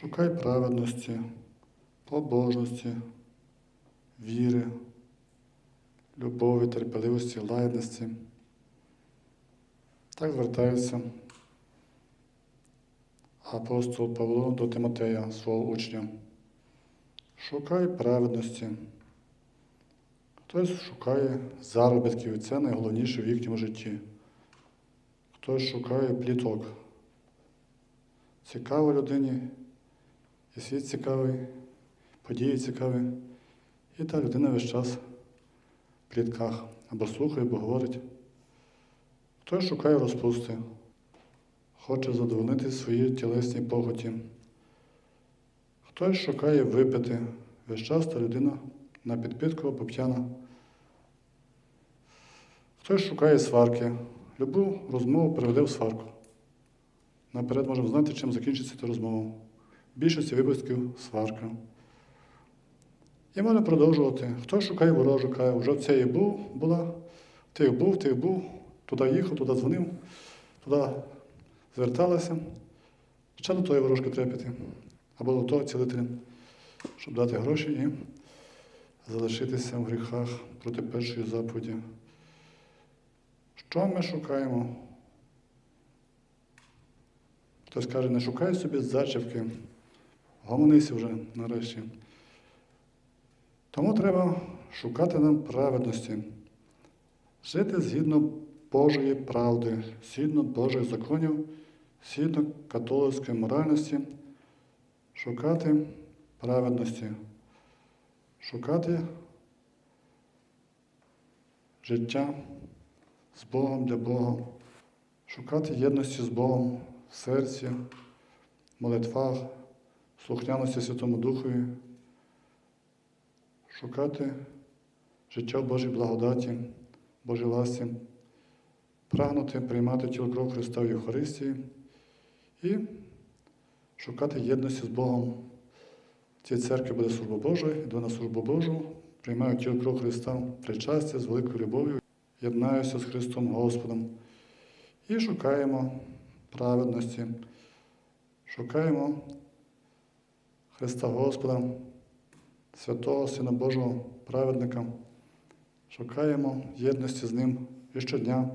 Шукай праведності, побожності, віри, любові, терпеливості, лагідності. Так звертається апостол Павло до Тимотея, свого учня. Шукай праведності. Хтось шукає заробітків, це найголовніше в їхньому житті. Хтось шукає пліток. Цікаво людині, світ цікавий, події цікаві. І та людина весь час в плітках або слухає, або говорить. Хтось шукає розпусти, хоче задовольнити свої тілесні похоті. Хтось шукає випити. Весь час та людина на підпитку або п'яна. Хтось шукає сварки. Любу розмову приведе в сварку. Наперед можемо знати, чим закінчиться ця розмова. Більшості випадків сварка. І можна продовжувати. Хто шукає ворожу, каже, вже в цієї був, була, тих був, тих був, туди їхав, туди дзвонив, туди зверталася. Ще до тої ворожки треба піти. Або до того цілителя, щоб дати гроші і залишитися в гріхах проти першої заповіді. Що ми шукаємо? Хтось каже, не шукай собі зачіпки, гомонися вже нарешті. Тому треба шукати нам праведності, жити згідно Божої правди, згідно Божих законів, згідно католицької моральності, шукати праведності, шукати життя з Богом для Бога, шукати єдності з Богом в серці, в молитвах, слухняності Святому Духові, шукати життя в Божій благодаті, Божій ласі, прагнути приймати тіло кров Христа в Євхаристії і шукати єдності з Богом. В цій церкві буде служба Божа, йду на службу Божу, приймаю тіло кров Христа причастя з великою любов'ю, єднаюся з Христом Господом і шукаємо праведності, шукаємо Христа Господа, святого Сина Божого праведника, шукаємо єдності з Ним і щодня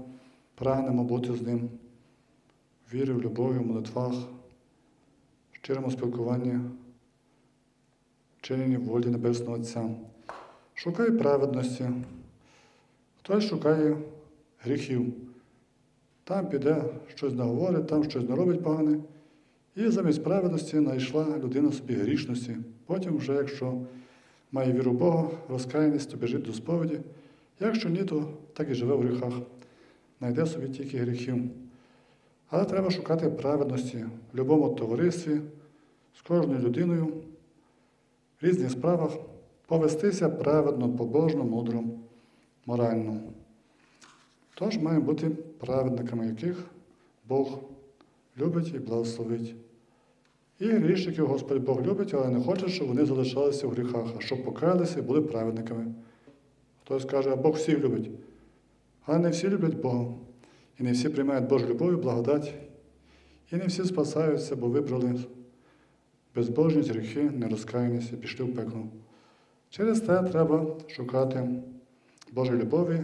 прагнемо бути з Ним, в вірі, в любові, в молитвах, в щирому спілкуванні, вчиненні волі Небесного Отця. Шукай праведності, хтось шукає гріхів. Там піде щось наговорить, там щось наробить погане. І замість праведності знайшла людина собі грішності. Потім, вже, якщо має віру Бога, розкаяність, то біжить до сповіді. Якщо ні, то так і живе в гріхах. Найде собі тільки гріхів. Але треба шукати праведності в будь-якому товаристві, з кожною людиною, в різних справах, повестися праведно, побожно, мудро, морально. Тож маємо бути праведниками, яких Бог любить і благословить. І грішників Господь Бог любить, але не хоче, щоб вони залишалися в гріхах, а щоб покаялися і були праведниками. Хтось каже, а Бог всіх любить. Але не всі люблять Бога. І не всі приймають Божу любов і благодать. І не всі спасаються, бо вибрали безбожність, гріхи, нерозкаяність і пішли в пекло. Через те треба шукати Божої любові,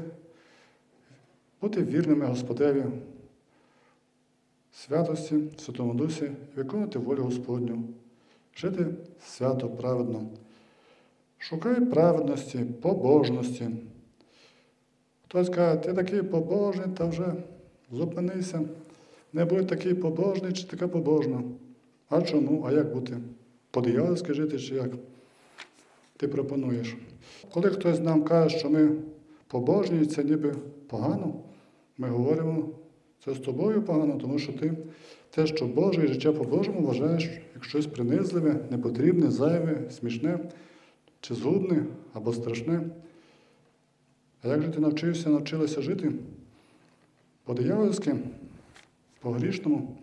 бути вірними Господеві, святості, Святому Дусі, виконувати волю Господню, жити свято, праведно. Шукай праведності, побожності. Хтось каже, ти такий побожний, та вже зупинися. Не будь такий побожний чи така побожна. А чому? А як бути? По-диявольськи жити чи як? Ти пропонуєш. Коли хтось нам каже, що ми побожні, це ніби погано, ми говоримо, це з тобою погано, тому що ти те, що Боже і життя по-божому вважаєш як щось принизливе, непотрібне, зайве, смішне, чи згубне або страшне. А як же ти навчився, навчилася жити? По-диявольськи, по-грішному.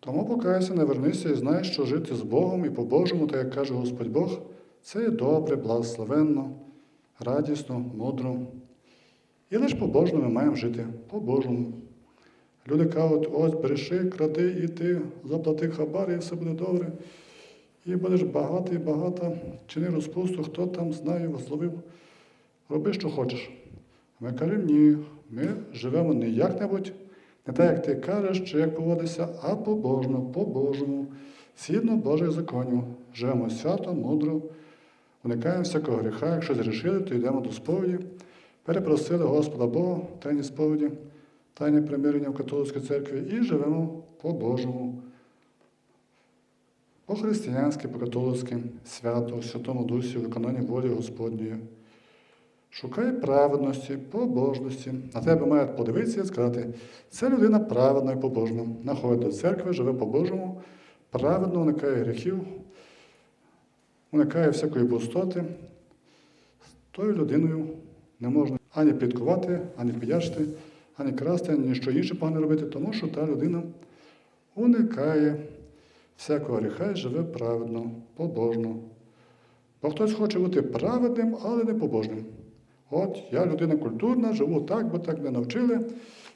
Тому покайся, не вернися і знай, що жити з Богом і по-божому, так як каже Господь Бог, це є добре, благословенно, радісно, мудро. І лише по-божному ми маємо жити, по-божому. Люди кажуть, ось бреши, кради, і ти заплати хабар, і все буде добре. і будеш багатий, багато, чини розпусту, хто там знає, зловив. Роби, що хочеш. Ми кажемо, ні, ми живемо не як-небудь, не так, як ти кажеш, чи як поводишся, а побожно, по-божому, згідно Божих законів. Живемо свято, мудро, уникаємо всякого гріха. Якщо зрішили, то йдемо до сповіді. Перепросили Господа Бога, тайні сповіді, тайне примирення в католицькій церкві і живемо по-божому. По-християнськи, по-католицьки, свято, в Святому Дусі, виконанні волі Господньої. Шукай праведності, побожності. На тебе мають подивитися і сказати, це людина праведна і побожна. Находить до церкви, живе по-божому, праведно уникає гріхів, уникає всякої пустоти. З тою людиною не можна ані підкувати, ані п'яшти, ані красти, ані що інше погане робити, тому що та людина уникає всякого гріха і живе праведно, побожно. Бо хтось хоче бути праведним, але не побожним. От я людина культурна, живу так, бо так не навчили,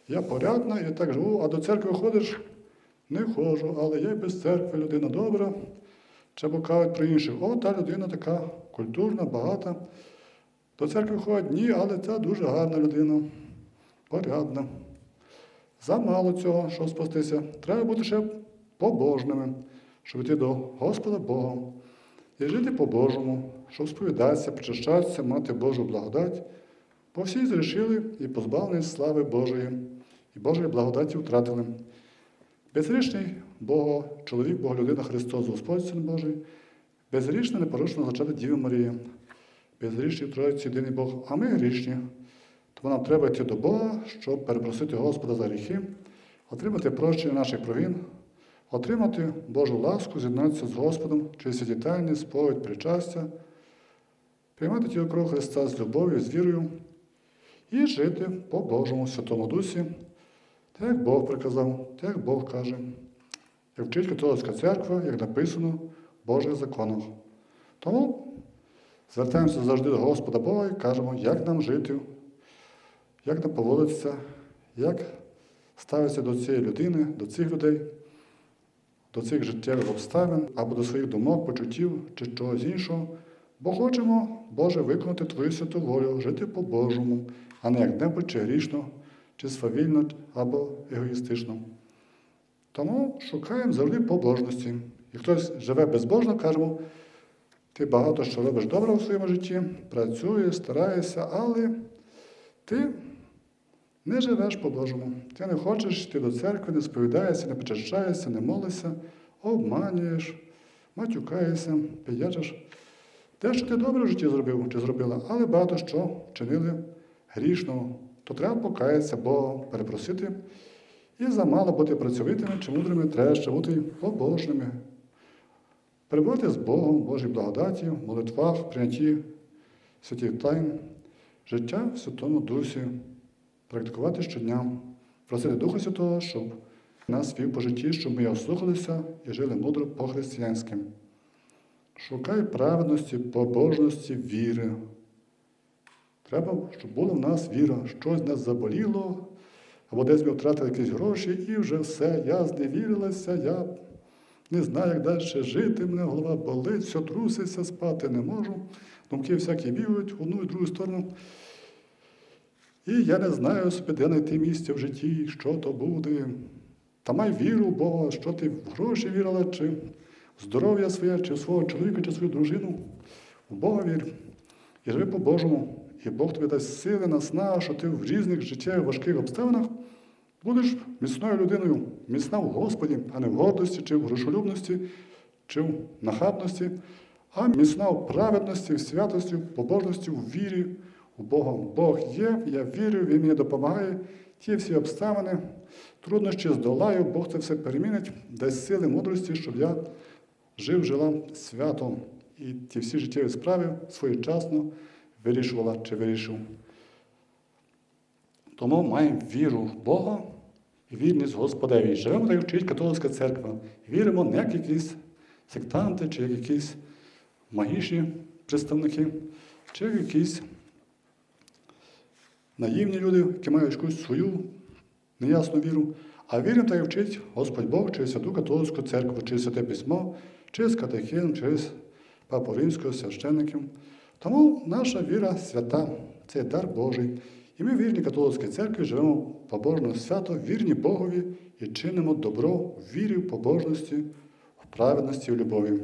я порядна і так живу, а до церкви ходиш? Не ходжу, але я й без церкви людина добра. Треба кажуть про інших. О, та людина така культурна, багата. До церкви ходить, ні, але це дуже гарна людина, порядна. Замало цього, щоб спастися. Треба бути ще побожними, щоб йти до Господа Бога і жити по-божому, щоб сповідатися, причащатися, мати Божу благодать, бо всі зрішили і позбавлені слави Божої, і Божої благодаті втратили. Безгрішний Бога, чоловік, Бога, людина, Христос, Господь Син Божий, безгрішна, непорушна зачата Діва Марія, безгрішний Троїці єдиний Бог, а ми грішні. Тому нам треба йти до Бога, щоб перепросити Господа за гріхи, отримати прощення наших провин, отримати Божу ласку, з'єднатися з Господом через святі тайни, сповідь, причастя, приймати тіло кров Христа з любов'ю, з вірою і жити по Божому Святому Дусі, так як Бог приказав, так як Бог каже, як вчить католицька церква, як написано в Божих законах. Тому звертаємося завжди до Господа Бога і кажемо, як нам жити, як нам поводитися, як ставитися до цієї людини, до цих людей до цих життєвих обставин або до своїх думок, почуттів чи чогось іншого, бо хочемо, Боже, виконати Твою святу волю, жити по-божому, а не як-небудь чи грішно, чи свавільно або егоїстично. Тому шукаємо завжди побожності. І хтось живе безбожно, кажемо, ти багато що робиш добре у своєму житті, працюєш, стараєшся, але ти не живеш по-божому. Ти не хочеш йти до церкви, не сповідаєшся, не причащаєшся, не молишся, обманюєш, матюкаєшся, п'ячеш. Те, що ти добре в житті зробив чи зробила, але багато що вчинили грішного, то треба покаятися Богом, перепросити. І замало бути працьовитими чи мудрими, треба ще бути побожними. Перебувати з Богом, Божій благодаті, в молитвах, прийнятті святих тайн, життя в Святому Дусі практикувати щодня, просити Духа Святого, щоб нас вів по житті, щоб ми його слухалися і жили мудро по-християнськи. Шукай праведності, побожності, віри. Треба, щоб була в нас віра, щось нас заболіло, або десь ми втратили якісь гроші, і вже все, я зневірилася, я не знаю, як далі жити, мене голова болить, все труситься, спати не можу. Думки всякі бігають в одну і другу сторону. І я не знаю собі, де знайти місце в житті, що то буде. Та май віру в Бога, що ти в гроші вірила, чи в здоров'я своє, чи в свого чоловіка, чи в свою дружину. В Бога вір. І живи по-божому. І Бог тобі дасть сили, наснагу, що ти в різних життєвих важких обставинах будеш міцною людиною, міцна в Господі, а не в гордості, чи в грошолюбності, чи в нахабності, а міцна в праведності, в святості, в побожності, в вірі. Бога Бог є, я вірю, Він мені допомагає. Ті всі обставини, труднощі здолаю, Бог це все перемінить, дасть сили, мудрості, щоб я жив, жила свято і ті всі життєві справи своєчасно вирішувала чи вирішив. Тому маємо віру в Бога і вірність Господеві. Живемо так, як вчить католицька церква. Віримо не як якісь сектанти, чи як якісь магічні представники, чи як якісь наївні люди, які мають якусь свою неясну віру, а віримо та й вчить Господь Бог через святу католицьку церкву, через святе письмо, через катехизм, через папу римського, священників. Тому наша віра свята, це дар Божий. І ми, вірні католицькій церкві, живемо побожно свято, вірні Богові і чинимо добро в вірі, в побожності, в праведності, в любові.